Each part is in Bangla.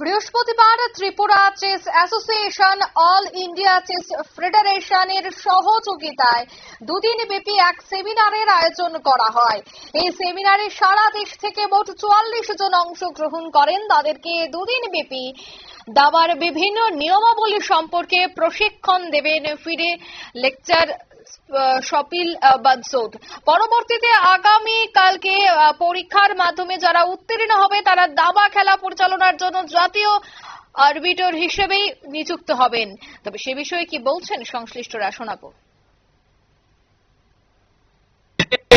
বৃহস্পতিবার Tripura chess association all India chess ফেডারেশনের সহযোগিতায় দুদিন ব্যাপী এক সেমিনারের আয়োজন করা হয়। এই সেমিনারে সারা দেশ থেকে মোট চুয়াল্লিশ জন অংশগ্রহণ করেন। তাদেরকে দুদিন ব্যাপী দাবার বিভিন্ন নিয়মাবলী সম্পর্কে প্রশিক্ষণ দেবেন। ফিরে লেকচার সপিল আহ, বানসোদ পরবর্তীতে আগামী কালকে আহ, পরীক্ষার মাধ্যমে যারা উত্তীর্ণ হবে তারা দাবা খেলা পরিচালনার জন্য জাতীয় আরবিটর হিসেবেই নিযুক্ত হবেন তবে সে বিষয়ে কি বলছেন সংশ্লিষ্টরা শোনাবো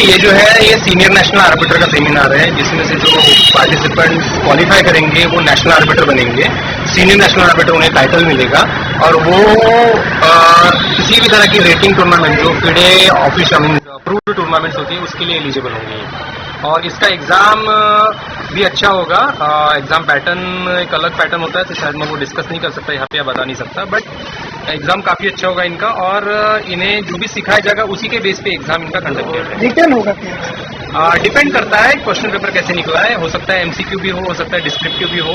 ये जो है ये सीनियर नेशनल आर्बिटर का सेमिनार है जिसमें से जो पार्टिसिपेंट क्वालिफाई करेंगे वो नेशनल आर्बिटर बनेंगे सीनियर नेशनल आर्बिटर उन्हें टाइटल मिलेगा। और वो किसी भी तरह की रेटिंग टूर्नामेंट जो फिडे ऑफ़िस अप्रूव्ड टूर्नामेंट्स होती है उसके लिए एलिजिबल होंगे। और इसका एग्ज़ाम भी अच्छा होगा। एग्ज़ाम पैटर्न एक अलग पैटर्न होता है तो शायद मैं वो डिस्कस नहीं कर सकता यहाँ पे बता नहीं सकता। बट एग्ज़ाम काफ़ी अच्छा होगा इनका और इन्हें जो भी सिखाया जाएगा उसी के बेस पे एग्ज़ाम इनका कंडक्ट किया जाएगा। रिटर्न होगा क्या? डिपेंड करता है क्वेश्चन पेपर कैसे निकला है। हो सकता है एमसीक्यू भी हो हो सकता है डिस्क्रिप्टिव भी हो।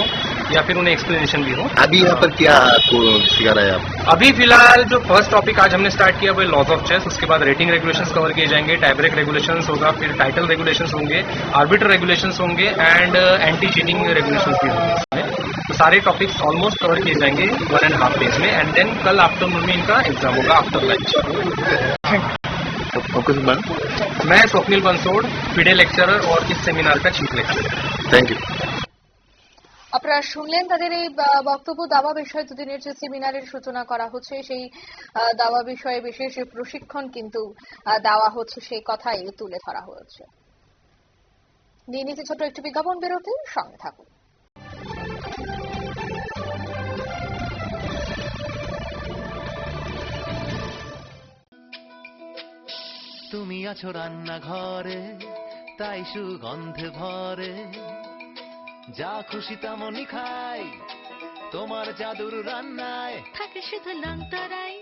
या फिर उन्हें एक्सप्लेनेशन भी हो? अभी यहाँ पर क्या आपको सिखा रहे हैं आप? अभी फ़िलहाल जो फ़र्स्ट टॉपिक आज हमने स्टार्ट किया वो लॉज ऑफ़ चेस उसके बाद रेटिंग रेगुलेशंस कवर किए जाएँगे टाइब्रेक रेगुलेशन होगा फिर टाइटल रेगुलेशन होंगे आर्बिटर रेगुलेशन होंगे एंड एंटी चीटिंग रेगुलेशन भी होंगे तो सारे टॉपिक्स ऑलमोस्ट कवर किए जाएँगे वन एंड हाफ़ डेज़ में एंड देन कल आफ्टरनून में इनका एग्ज़ाम होगा आफ्टर लंच मैं स्वप्निल बंसोड़ फिडे लेक्चरर और इस सेमिनार का चीफ लेक्चरर थैंक यू আপনারা শুনলেন তাদের এই বক্তব্য, দাবা বিষয়ে দুদিনের যে সেমিনারের সূচনা করা হচ্ছে, সেই দাবা বিষয়ে বিশেষ প্রশিক্ষণ কিন্তু দেওয়া হচ্ছে, সেই কথাই তুলে ধরা হয়েছে। নিয়ে নিতে ছোট একটি বিজ্ঞাপন বেরোতে, সঙ্গে থাকুন। তুমি আছো রান্নাঘরে, তাই সুগন্ধে ভরে যা খুশি তেমনই খাই। তোমার জাদুর রান্নায় থাকে শুধু লঙ্কারাই